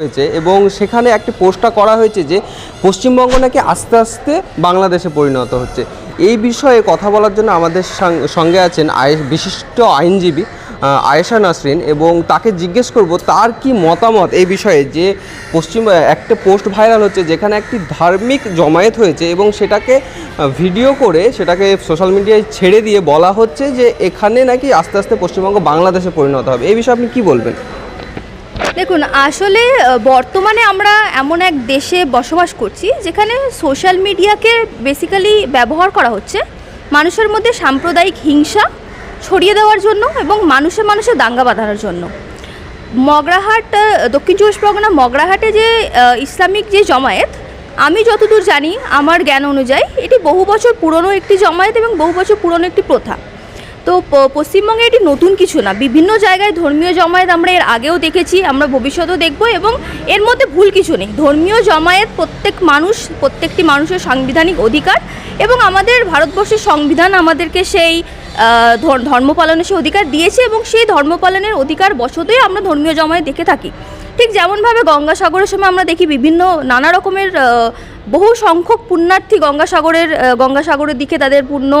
হয়েছে এবং সেখানে একটি পোস্টটা করা হয়েছে যে পশ্চিমবঙ্গ নাকি আস্তে আস্তে বাংলাদেশে পরিণত হচ্ছে। এই বিষয়ে কথা বলার জন্য আমাদের সঙ্গে আছেন আয় বিশিষ্ট আইনজীবী আয়েশা নাসরিন এবং তাকে জিজ্ঞেস করব তার কি মতামত এই বিষয়ে যে পশ্চিম একটা পোস্ট ভাইরাল হচ্ছে যেখানে একটি ধার্মিক জমায়েত হয়েছে এবং সেটাকে ভিডিও করে সেটাকে সোশ্যাল মিডিয়ায় ছেড়ে দিয়ে বলা হচ্ছে যে এখানে নাকি আস্তে আস্তে পশ্চিমবঙ্গ বাংলাদেশে পরিণত হবে। এই বিষয়ে আপনি কি বলবেন? দেখুন, আসলে বর্তমানে আমরা এমন এক দেশে বসবাস করছি যেখানে সোশ্যাল মিডিয়াকে বেসিক্যালি ব্যবহার করা হচ্ছে মানুষের মধ্যে সাম্প্রদায়িক হিংসা ছড়িয়ে দেওয়ার জন্য এবং মানুষে মানুষে দাঙ্গা বাঁধানোর জন্য। মগরাহাট দক্ষিণ চব্বিশ পরগনা, মগরাহাটে যে ইসলামিক যে জমায়েত, আমি যতদূর জানি, আমার জ্ঞান অনুযায়ী এটি বহু বছর পুরনো একটি জমায়েত এবং বহু বছর পুরনো একটি প্রথা। তো পশ্চিমবঙ্গে এটি নতুন কিছু না। বিভিন্ন জায়গায় ধর্মীয় জমায়েত আমরা এর আগেও দেখেছি, আমরা ভবিষ্যতেও দেখব এবং এর মধ্যে ভুল কিছু নেই। ধর্মীয় জমায়েত প্রত্যেক মানুষ, প্রত্যেকটি মানুষের সাংবিধানিক অধিকার এবং আমাদের ভারতবর্ষের সংবিধান আমাদেরকে সেই ধর্ম পালনের সে অধিকার দিয়েছে এবং সেই ধর্ম পালনের অধিকার বশতই আমরা ধর্মীয় জমায়েত দেখে থাকি। ঠিক যেমনভাবে গঙ্গাসাগরের সময় আমরা দেখি বিভিন্ন নানা রকমের বহু সংখ্যক পুণ্যার্থী গঙ্গাসাগরের গঙ্গাসাগরের দিকে তাদের পূর্ণ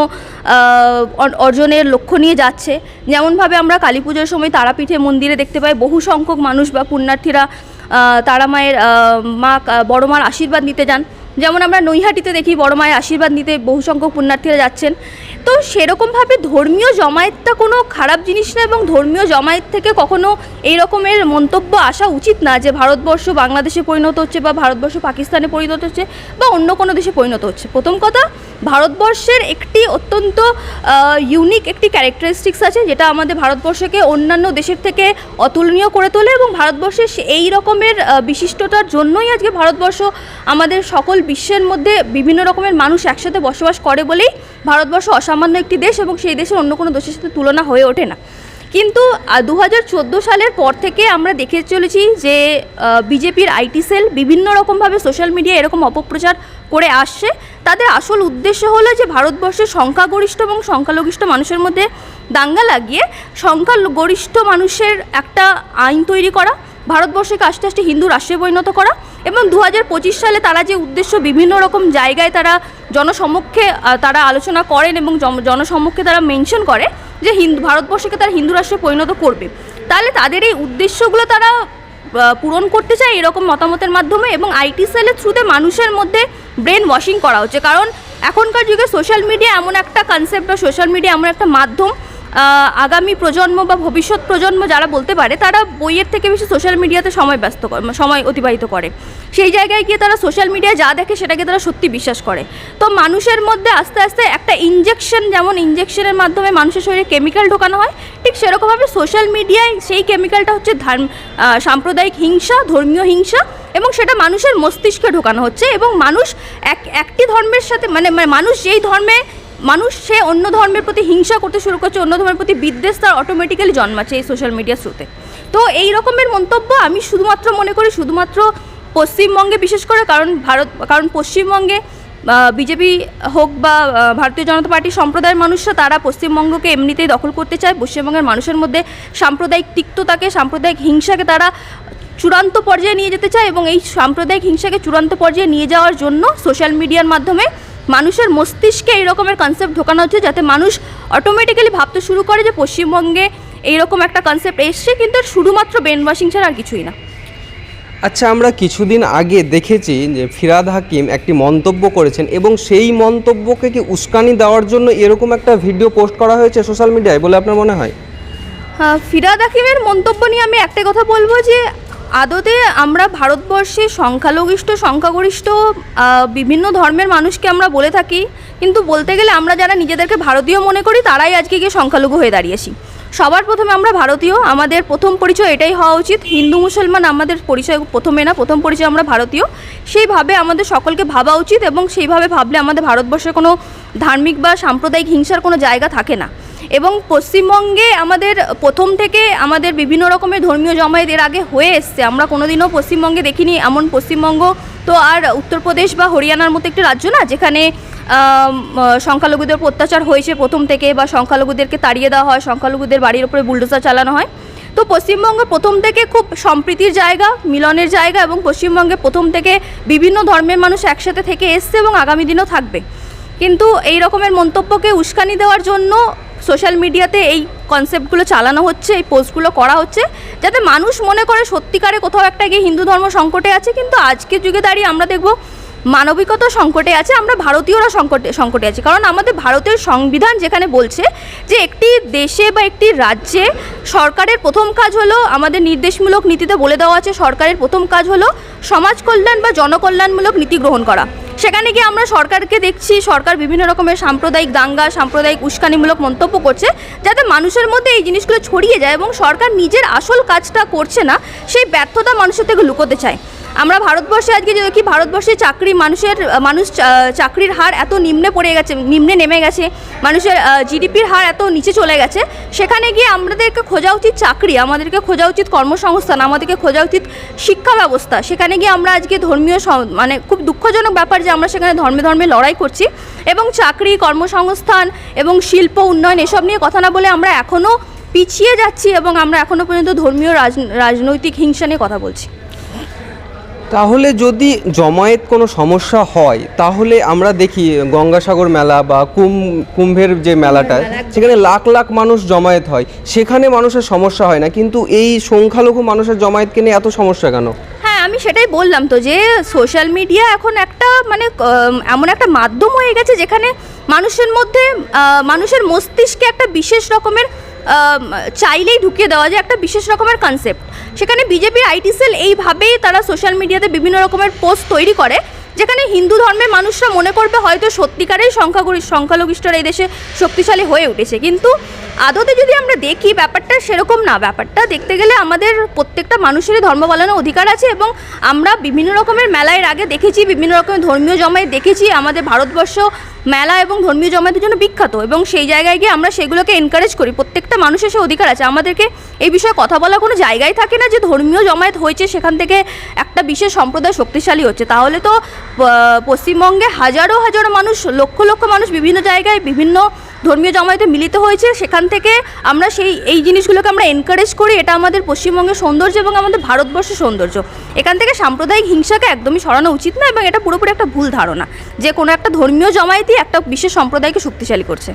অর্জনের লক্ষ্য নিয়ে যাচ্ছে। যেমনভাবে আমরা কালী পুজোর সময় তারাপীঠে মন্দিরে দেখতে পাই, বহু সংখ্যক মানুষ বা পুণ্যার্থীরা তারা মায়ের মা বড় মার আশীর্বাদ নিতে যান। যেমন আমরা নৈহাটিতে দেখি বড় মায়ের আশীর্বাদ নিতে বহু সংখ্যক পুণ্যার্থীরা যাচ্ছেন। তো সেরকমভাবে ধর্মীয় জমায়েতটা কোনো খারাপ জিনিস না এবং ধর্মীয় জমায়েত থেকে কখনো এই রকমের মন্তব্য আসা উচিত না যে ভারতবর্ষ বাংলাদেশে পরিণত হচ্ছে বা ভারতবর্ষ পাকিস্তানে পরিণত হচ্ছে বা অন্য কোনো দেশে পরিণত হচ্ছে। প্রথম কথা ভারতবর্ষের একটি অত্যন্ত ইউনিক একটি ক্যারেক্টারিস্টিক্স আছে, যেটা আমাদের ভারতবর্ষকে অন্যান্য দেশের থেকে অতুলনীয় করে তোলে এবং ভারতবর্ষের এই রকমের বিশিষ্টতার জন্যই আজকে ভারতবর্ষ আমাদের সকল বিশ্বের মধ্যে বিভিন্ন রকমের মানুষ একসাথে বসবাস করে বলেই ভারতবর্ষ অসামান্য একটি দেশ এবং সেই দেশের অন্য কোনো দেশের সাথে তুলনা হয়ে ওঠে না। কিন্তু দু হাজার চোদ্দ সালের পর থেকে আমরা দেখে চলেছি যে বিজেপির আইটি সেল বিভিন্ন রকমভাবে সোশ্যাল মিডিয়া এরকম অপপ্রচার করে আসছে। তাদের আসল উদ্দেশ্য হলো যে, ভারতবর্ষের সংখ্যাগরিষ্ঠ এবং সংখ্যালঘিষ্ঠ মানুষের মধ্যে দাঙ্গা লাগিয়ে সংখ্যাগরিষ্ঠ মানুষের একটা আইন তৈরি করা, ভারতবর্ষকে আস্তে আস্তে হিন্দু রাষ্ট্রে পরিণত করা। এবং দু হাজার পঁচিশ সালে তারা যে উদ্দেশ্য বিভিন্ন রকম জায়গায় তারা জনসমক্ষে তারা আলোচনা করেন এবং জনসমক্ষে তারা মেনশন করে যে হিন্দু, ভারতবর্ষকে তারা হিন্দু রাষ্ট্রে পরিণত করবে। তাহলে তাদের এই উদ্দেশ্যগুলো তারা পূরণ করতে চায় এরকম মতামতের মাধ্যমে এবং আইটি সেলের থ্রুতে মানুষের মধ্যে ব্রেন ওয়াশিং করা হচ্ছে। কারণ এখনকার যুগে সোশ্যাল মিডিয়া এমন একটা কনসেপ্ট বা সোশ্যাল মিডিয়া এমন একটা মাধ্যম আগামী প্রজন্ম বা ভবিষ্যৎ প্রজন্ম যারা বলতে পারে, তারা বইয়ের থেকে বেশি সোশ্যাল মিডিয়াতে সময় ব্যস্ত সময় অতিবাহিত করে। সেই জায়গায় গিয়ে তারা সোশ্যাল মিডিয়া যা দেখে সেটাকে তারা সত্যি বিশ্বাস করে। তো মানুষের মধ্যে আস্তে আস্তে একটা ইঞ্জেকশন যেমন ইনজেকশনের মাধ্যমে মানুষের শরীরে কেমিক্যাল ঢোকানো হয়, ঠিক সেরকমভাবে সোশ্যাল মিডিয়ায় সেই কেমিক্যালটা হচ্ছে ধর্ম সাম্প্রদায়িক হিংসা, ধর্মীয় হিংসা এবং সেটা মানুষের মস্তিষ্কে ঢোকানো হচ্ছে এবং মানুষ এক, একটি ধর্মের সাথে মানে মানে মানুষ যেই ধর্মে মানুষ সে অন্য ধর্মের প্রতি হিংসা করতে শুরু করছে, অন্য ধর্মের প্রতি বিদ্বেষ তার অটোমেটিক্যালি জন্মাচ্ছে এই সোশ্যাল মিডিয়ার থ্রুতে তো। এই রকমের মন্তব্য আমি শুধুমাত্র মনে করি শুধুমাত্র পশ্চিমবঙ্গে বিশেষ করে, কারণ ভারত, কারণ পশ্চিমবঙ্গে বিজেপি হোক বা ভারতীয় জনতা পার্টি সম্প্রদায়ের মানুষরা তারা পশ্চিমবঙ্গকে এমনিতেই দখল করতে চায়। পশ্চিমবঙ্গের মানুষের মধ্যে সাম্প্রদায়িক তিক্ততাকে, সাম্প্রদায়িক হিংসাকে তারা চূড়ান্ত পর্যায়ে নিয়ে যেতে চায় এবং এই সাম্প্রদায়িক হিংসাকে চূড়ান্ত পর্যায়ে নিয়ে যাওয়ার জন্য সোশ্যাল মিডিয়ার মাধ্যমে মানুষের মস্তিষ্কে এই রকমের কনসেপ্ট ঢোকানো হচ্ছে যাতে মানুষ অটোমেটিক্যালি ভাবতে শুরু করে যে পশ্চিমবঙ্গে এইরকম একটা কনসেপ্ট এসছে কিন্তু শুধুমাত্র ব্রেন ওয়াশিং ছাড়া আর কিছুই না। আচ্ছা আমরা কিছুদিন আগে দেখেছি যে ফিরাদ হাকিম একটি মন্তব্য করেছেন এবং সেই মন্তব্যকে কি উস্কানি দেওয়ার জন্য এরকম একটা ভিডিও পোস্ট করা হয়েছে সোশ্যাল মিডিয়ায় বলে আপনার মনে হয়? হ্যাঁ, ফিরাদ হাকিমের মন্তব্য নিয়ে আমি একটা কথা বলব যে আদতে আমরা ভারতবর্ষে সংখ্যালঘিষ্ঠ, সংখ্যাগরিষ্ঠ বিভিন্ন ধর্মের মানুষকে আমরা বলে থাকি। কিন্তু বলতে গেলে আমরা যারা নিজেদেরকে ভারতীয় মনে করি, তারাই আজকে গিয়ে সংখ্যালঘু হয়ে দাঁড়িয়েছি সবার প্রথমে আমরা ভারতীয়। আমাদের প্রথম পরিচয় এটাই হওয়া উচিত। হিন্দু, মুসলমান আমাদের পরিচয় প্রথমে না, প্রথম পরিচয় আমরা ভারতীয়। সেইভাবে আমাদের সকলকে ভাবা উচিত এবং সেইভাবে ভাবলে আমাদের ভারতবর্ষে কোনো ধার্মিক বা সাম্প্রদায়িক হিংসার কোনো জায়গা থাকে না। এবং পশ্চিমবঙ্গে আমাদের প্রথম থেকে আমাদের বিভিন্ন রকমের ধর্মীয় জমায়েত এর আগে হয়ে এসছে। আমরা কোনোদিনও পশ্চিমবঙ্গে দেখিনি, এমন পশ্চিমবঙ্গ তো আর উত্তরপ্রদেশ বা হরিয়ানার মতো একটি রাজ্য না, যেখানে সংখ্যালঘুদের অত্যাচার হয়েছে প্রথম থেকে বা সংখ্যালঘুদেরকে তাড়িয়ে দেওয়া হয়, সংখ্যালঘুদের বাড়ির উপরে বুলডোজার চালানো হয়। তো পশ্চিমবঙ্গে প্রথম থেকে খুব সম্প্রীতির জায়গা, মিলনের জায়গা এবং পশ্চিমবঙ্গে প্রথম থেকে বিভিন্ন ধর্মের মানুষ একসাথে থেকে এসছে এবং আগামী দিনও থাকবে। কিন্তু এই রকমের মন্তব্যকে উস্কানি দেওয়ার জন্য সোশ্যাল মিডিয়াতে এই কনসেপ্টগুলো চালানো হচ্ছে, এই পোস্টগুলো করা হচ্ছে, যাতে মানুষ মনে করে সত্যিকারে কোথাও একটা গিয়ে হিন্দু ধর্ম সংকটে আছে, কিন্তু আজকের যুগে দাঁড়িয়ে আমরা দেখব মানবিকতা সংকটে আছে, আমরা ভারতীয়রা সংকটে সংকটে আছি। কারণ আমাদের ভারতের সংবিধান যেখানে বলছে যে একটি দেশে বা একটি রাজ্যে সরকারের প্রথম কাজ হলো আমাদের নির্দেশমূলক নীতিতে বলে দেওয়া আছে, সরকারের প্রথম কাজ হলো সমাজ কল্যাণ বা জনকল্যাণমূলক নীতি গ্রহণ করা। সেখানে গিয়ে আমরা সরকারকে দেখছি, সরকার বিভিন্ন রকমের সাম্প্রদায়িক দাঙ্গা, সাম্প্রদায়িক উস্কানিমূলক মন্তব্য করছে, যাতে মানুষের মধ্যে এই জিনিসগুলো ছড়িয়ে যায় এবং সরকার নিজের আসল কাজটা করছে না, সেই ব্যর্থতা মানুষের থেকে লুকোতে চায়। আমরা ভারতবর্ষে আজকে যে দেখি, ভারতবর্ষে চাকরি মানুষের মানুষ চাকরির হার এত নিম্নে পড়ে গেছে, নিম্নে নেমে গেছে, মানুষের জিডিপির হার এত নিচে চলে গেছে, সেখানে গিয়ে আমাদেরকে খোঁজা উচিত চাকরি, আমাদেরকে খোঁজা উচিত কর্মসংস্থান, আমাদেরকে খোঁজা উচিত শিক্ষা ব্যবস্থা। সেখানে গিয়ে আমরা আজকে ধর্মীয় মানে খুব দুঃখজনক ব্যাপার যে আমরা সেখানে ধর্মে ধর্মে লড়াই করছি এবং চাকরি, কর্মসংস্থান এবং শিল্প, উন্নয়ন এসব নিয়ে কথা না বলে আমরা এখনও পিছিয়ে যাচ্ছি এবং আমরা এখনও পর্যন্ত ধর্মীয় রাজ- রাজনৈতিক হিংসা নিয়ে কথা বলছি। তাহলে যদি জমায়েত কোনো সমস্যা হয় তাহলে আমরা দেখি গঙ্গাসাগর মেলা বা কুম কুম্ভের যে মেলাটা সেখানে লাখ লাখ মানুষ জমায়েত হয়। সেখানে মানুষের সমস্যা হয় না কিন্তু এই সংখ্যালঘু মানুষের জমায়েতকে নিয়ে এত সমস্যা কেন? হ্যাঁ আমি সেটাই বললাম তো যে সোশ্যাল মিডিয়া এখন একটা মানে এমন একটা মাধ্যম হয়ে গেছে যেখানে মানুষের মধ্যে মানুষের মস্তিষ্কে একটা বিশেষ রকমের চাইলেই ঢুকিয়ে দেওয়া যায় একটা বিশেষ রকমের কনসেপ্ট সেখানে বিজেপির আইটি সেল এইভাবেই তারা সোশ্যাল মিডিয়াতে বিভিন্ন রকমের পোস্ট তৈরি করে। যেখানে হিন্দু ধর্মের মানুষরা মনে করবে হয়তো সত্যিকারেই সংখ্যাগরি সংখ্যালঘিষ্ঠরা এই দেশে শক্তিশালী হয়ে উঠেছে। কিন্তু আদতে যদি আমরা দেখি, ব্যাপারটা সেরকম না। ব্যাপারটা দেখতে গেলে আমাদের প্রত্যেকটা মানুষেরই ধর্ম পালনের অধিকার আছে এবং আমরা বিভিন্ন রকমের মেলায় আগে দেখেছি, বিভিন্ন রকমের ধর্মীয় জমায়েত দেখেছি। আমাদের ভারতবর্ষ মেলা এবং ধর্মীয় জমায়েতের জন্য বিখ্যাত এবং সেই জায়গায় গিয়ে আমরা সেগুলোকে এনকারেজ করি। প্রত্যেকটা মানুষের সে অধিকার আছে। আমাদেরকে এই বিষয়ে কথা বলা কোনো জায়গায় থাকে না যে ধর্মীয় জমায়েত হয়েছে, সেখান থেকে একটা বিশেষ সম্প্রদায় শক্তিশালী হচ্ছে। তাহলে তো পশ্চিমবঙ্গে হাজারো হাজারো মানুষ, লক্ষ লক্ষ মানুষ বিভিন্ন জায়গায় বিভিন্ন ধর্মীয় জমায়েতে মিলিত হয়েছে। সেখান থেকে আমরা সেই, এই জিনিসগুলোকে আমরা এনকারেজ করি। এটা আমাদের পশ্চিমবঙ্গের সৌন্দর্য এবং আমাদের ভারতবর্ষের সৌন্দর্য। এখান থেকে সাম্প্রদায়িক হিংসাকে একদমই সরানো উচিত না এবং এটা পুরোপুরি একটা ভুল ধারণা যে কোনো একটা ধর্মীয় জমায়েতই একটা বিশেষ সম্প্রদায়কে শক্তিশালী করছে।